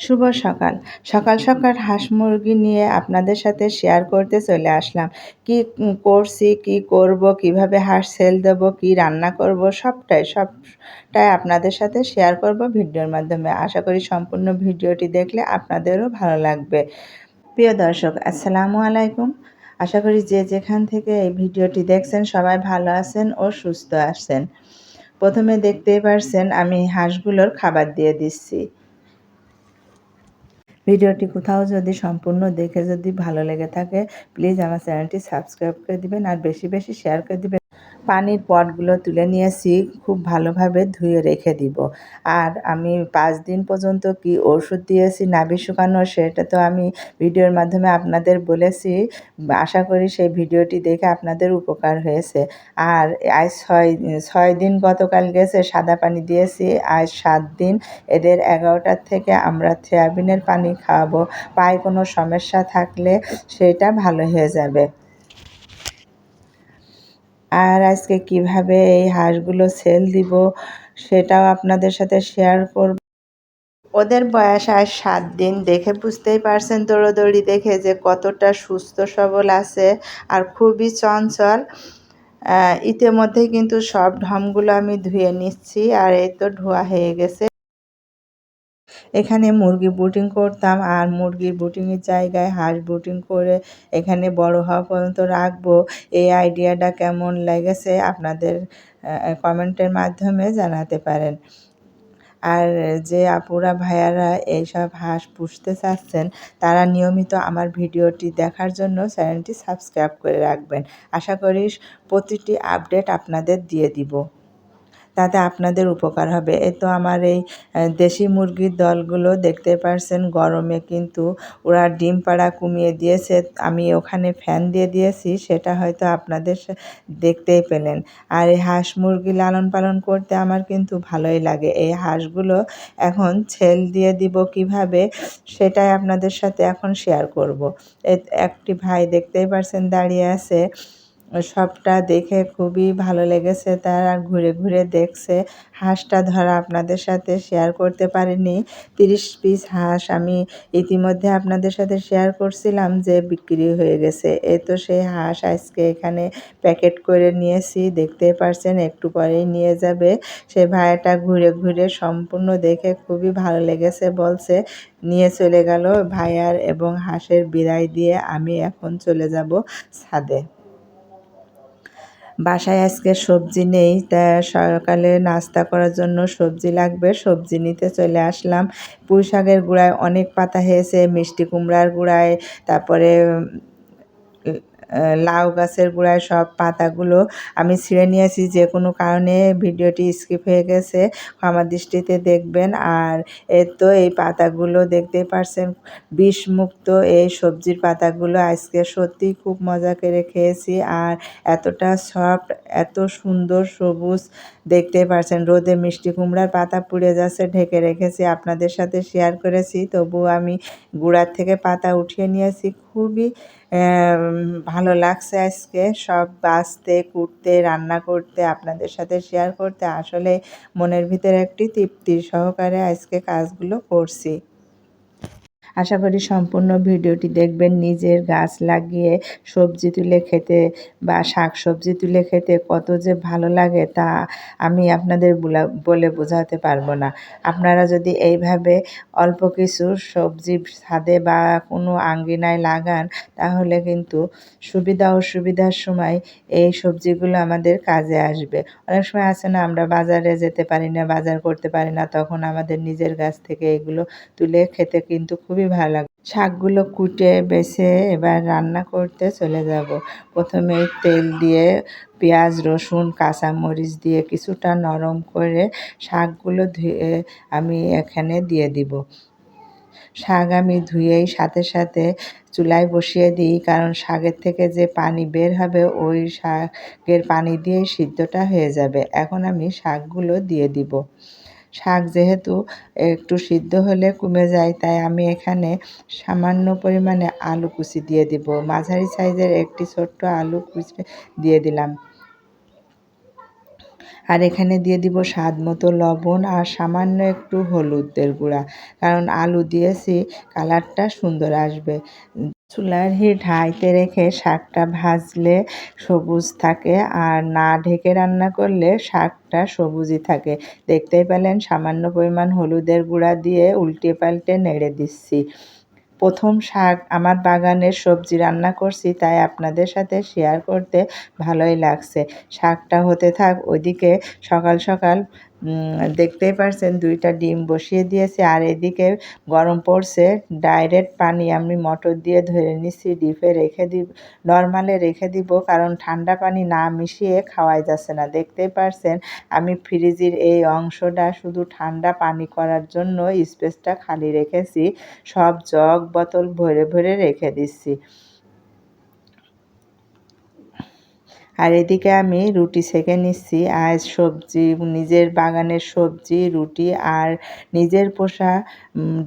শুভ সকাল। সকাল সকাল হাঁস মুরগি নিয়ে আপনাদের সাথে শেয়ার করতে চলে আসলাম। কি করছি, কি করব, কীভাবে হাঁস সেল দেব, কি রান্না করব, সবটাই সবটাই আপনাদের সাথে শেয়ার করব ভিডিওর মাধ্যমে। আশা করি সম্পূর্ণ ভিডিওটি দেখলে আপনাদেরও ভালো লাগবে। প্রিয় দর্শক, আসসালামু আলাইকুম। আশা করি যে যেখান থেকে এই ভিডিওটি দেখছেন সবাই ভালো আছেন ও সুস্থ আছেন। প্রথমে দেখতেই পারছেন আমি হাঁসগুলোর খাবার দিয়ে দিচ্ছি। ভিডিওটি কোথাও যদি সম্পূর্ণ দেখে যদি ভালো লেগে থাকে প্লিজ আমার চ্যানেলটি সাবস্ক্রাইব করে দিবেন আর বেশি বেশি শেয়ার করে দিবেন। পানির পটগুলো তুলে নিয়েছি, খুব ভালোভাবে ধুয়ে রেখে দিব। আর আমি পাঁচ দিন পর্যন্ত কি ওষুধ দিয়েছি, নাভি শুকানো, সেটা তো আমি ভিডিওর মাধ্যমে আপনাদের বলেছি। আশা করি সেই ভিডিওটি দেখে আপনাদের উপকার হয়েছে। আর আজ ছয় ছয় দিন গতকাল গেছে, সাদা পানি দিয়েছি। আজ সাত দিন, এদের এগারোটার থেকে আমরা থেয়াবিনের পানি খাওয়াবো। পায়ে কোনো সমস্যা থাকলে সেটা ভালো হয়ে যাবে। আর আজকে কীভাবে এই হাঁসগুলো সেল দিব সেটাও আপনাদের সাথে শেয়ার করব। ওদের বয়স আজ সাত দিন দেখে বুঝতেই পারছেন দৌড়োদৌড়ি দেখে যে কতটা সুস্থ সবল আছে আর খুবই চঞ্চল। ইতিমধ্যেই কিন্তু সব ঢমগুলো আমি ধুয়ে নিচ্ছি আর এই তো ধোয়া হয়ে গেছে। এখানে মুরগি বুটিং করতাম আর মুরগির বুটিংয়ের জায়গায় হাঁস বুটিং করে এখানে বড় হওয়া পর্যন্ত রাখব। এই আইডিয়াটা কেমন লেগেছে আপনাদের কমেন্টের মাধ্যমে জানাতে পারেন। আর যে আপুরা ভাইয়ারা এইসব হাঁস পুষতে চাচ্ছেন, তারা নিয়মিত আমার ভিডিওটি দেখার জন্য চ্যানেলটি সাবস্ক্রাইব করে রাখবেন। আশা করি প্রতিটি আপডেট আপনাদের দিয়ে দিব। তাতে আপনাদের উপকার হবে। এ তো আমার এই দেশি মুরগির দলগুলো দেখতে পারছেন, গরমে কিন্তু ওরা ডিম পাড়া কমিয়ে দিয়েছে, আমি ওখানে ফ্যান দিয়ে দিয়েছি, সেটা হয়তো আপনাদের দেখতেই পেলেন। আর এই হাঁস মুরগি লালন পালন করতে আমার কিন্তু ভালোই লাগে। এই হাঁসগুলো এখন ছেল দিয়ে দিব কীভাবে, সেটাই আপনাদের সাথে এখন শেয়ার করব। একটি ভাই দেখতেই পারছেন, দাঁড়িয়ে আছে। সবটা দেখে খুবই ভালো লেগেছে, তার ঘুরে ঘুরে দেখছে। হাঁসটা ধরা আপনাদের সাথে শেয়ার করতে পারিনি। তিরিশ পিস হাঁস আমি ইতিমধ্যে আপনাদের সাথে শেয়ার করছিলাম যে বিক্রি হয়ে গেছে। এ তো সেই হাঁস আজকে এখানে প্যাকেট করে নিয়েছি, দেখতে পারছেন, একটু পরেই নিয়ে যাবে। সে ভাইয়াটা ঘুরে ঘুরে সম্পূর্ণ দেখে খুবই ভালো লেগেছে, বলছে, নিয়ে চলে গেল ভাইয়ার এবং হাঁসের বিদায় দিয়ে আমি এখন চলে যাব ছাদে। বাসায় আজকে সবজি নেই, তা সকালে নাস্তা করার জন্য সবজি লাগবে। সবজি নিতে চলে আসলাম। পুঁই শাকের গুঁড়ায় অনেক পাতা হয়েছে, মিষ্টি কুমড়ার গুঁড়ায়, তারপরে লাউ গাছের গোড়ায় সব পাতাগুলো আমি ছিঁড়ে নিয়েছি, যে কোনো কারণে ভিডিওটি স্কিপ হয়ে গেছে আমার দৃষ্টিতে দেখবেন। আর এর তো এই পাতাগুলো দেখতেই পারছেন, বিষমুক্ত এই সবজির পাতাগুলো। আজকে সত্যিই খুব মজা করে খেয়েছি আর এতটা সফট, এত সুন্দর সবুজ দেখতে পারছেন। রোদে মিষ্টি কুমড়ার পাতা পুড়ে যাচ্ছে, ঢেকে রেখেছি, আপনাদের সাথে শেয়ার করেছি তবু আমি গুঁড়ার থেকে পাতা উঠিয়ে নিয়েছি। খুবই ভালো লাগছে আজকে। সব বাঁচতে, কুটতে, রান্না করতে, আপনাদের সাথে শেয়ার করতে। আসলে মনের ভিতরে একটি তৃপ্তির সহকারে আজকে কাজগুলো করছি। আশা করি সম্পূর্ণ ভিডিওটি দেখবেন। নিজের গাছ লাগিয়ে সবজি তুলে খেতে বা শাক সবজি তুলে খেতে কত যে ভালো লাগে তা আমি আপনাদের বলে বোঝাতে পারব না। আপনারা যদি এইভাবে অল্প কিছু সবজি ছাদে বা কোনো আঙ্গিনায় লাগান, তাহলে কিন্তু সুবিধা অসুবিধার সময় এই সবজিগুলো আমাদের কাজে আসবে। অনেক সময় আছে না, আমরা বাজারে যেতে পারি না, বাজার করতে পারি না, তখন আমাদের নিজের গাছ থেকে এগুলো তুলে খেতে কিন্তু খুবই ভালো লাগে শাকগুলো কুটে বেছে এবার রান্না করতে চলে যাব। প্রথমে তেল দিয়ে পেঁয়াজ, রসুন, কাঁচামরিচ দিয়ে কিছুটা নরম করে শাকগুলো ধুয়ে আমি এখানে দিয়ে দিব। শাক আমি ধুয়েই সাথে সাথে চুলায় বসিয়ে দিই কারণ শাকের থেকে যে পানি বের হবে ওই শাকের পানি দিয়েই সিদ্ধটা হয়ে যাবে। এখন আমি শাকগুলো দিয়ে দিব। শাক যেহেতু একটু সিদ্ধ হলে কমে যায়, তাই আমি এখানে সামান্য পরিমাণে আলু কুচি দিয়ে দিব। মাঝারি সাইজের একটি ছোট্ট আলু কুচি দিয়ে দিলাম। আর এখানে দিয়ে দিব স্বাদ মতো লবণ আর সামান্য একটু হলুদের গুঁড়া, কারণ আলু দিয়েছি, কালারটা সুন্দর আসবে। চুলার হিট হাইতে রেখে শাকটা ভাজলে সবুজ থাকে আর না ঢেকে রান্না করলে শাকটা সবুজই থাকে। দেখতেই পেলেন সামান্য পরিমাণ হলুদের গুঁড়া দিয়ে উল্টে পাল্টে নেড়ে দিচ্ছি। প্রথম শাক আমার বাগানের সবজি রান্না করছি, তাই আপনাদের সাথে শেয়ার করতে ভালোই লাগছে। শাকটা হতে থাক ওইদিকে সকাল সকাল দেখতেই পারছেন, দুইটা ডিম বসিয়ে দিয়েছি। আর এদিকে গরম পড়ছে, ডাইরেক্ট পানি আমি মটর দিয়ে ধরে নিচ্ছি, ডিপে রেখে দিব, নর্মালে রেখে দিব, কারণ ঠান্ডা পানি না মিশিয়ে খাওয়াই যাচ্ছে না। দেখতেই পারছেন, আমি ফ্রিজের এই অংশটা শুধু ঠান্ডা পানি করার জন্য স্পেসটা খালি রেখেছি, সব জগ বোতল ভরে ভরে রেখে দিচ্ছি। আর এদিকে আমি রুটি সেকে নিচ্ছি। আজ সবজি, নিজের বাগানের সবজি, রুটি আর নিজের পোষা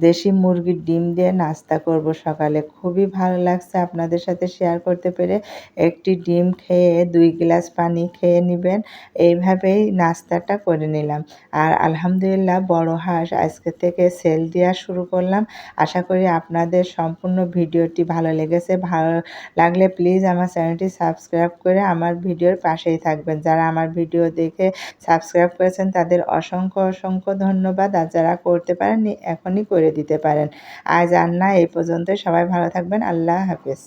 দেশি মুরগির ডিম দিয়ে নাস্তা করব সকালে। খুবই ভালো লাগছে আপনাদের সাথে শেয়ার করতে পেরে। একটি ডিম খেয়ে দুই গ্লাস পানি খেয়ে নেবেন। এইভাবেই নাস্তাটা করে নিলাম। আর আলহামদুলিল্লাহ বড় হাঁস আজকে থেকে সেল দেওয়া শুরু করলাম। আশা করি আপনাদের সম্পূর্ণ ভিডিওটি ভালো লেগেছে। ভালো লাগলে প্লিজ আমার চ্যানেলটি সাবস্ক্রাইব করে আমার ভিডিওর পাশেই থাকবেন। যারা আমার ভিডিও দেখে সাবস্ক্রাইব করেছেন, তাদের অসংখ্য অসংখ্য ধন্যবাদ। আর যারা করতে পারেননি, এখনই করে দিতে পারেন। আজ আর না, এই পর্যন্ত সবাই ভালো থাকবেন। আল্লাহ হাফেজ।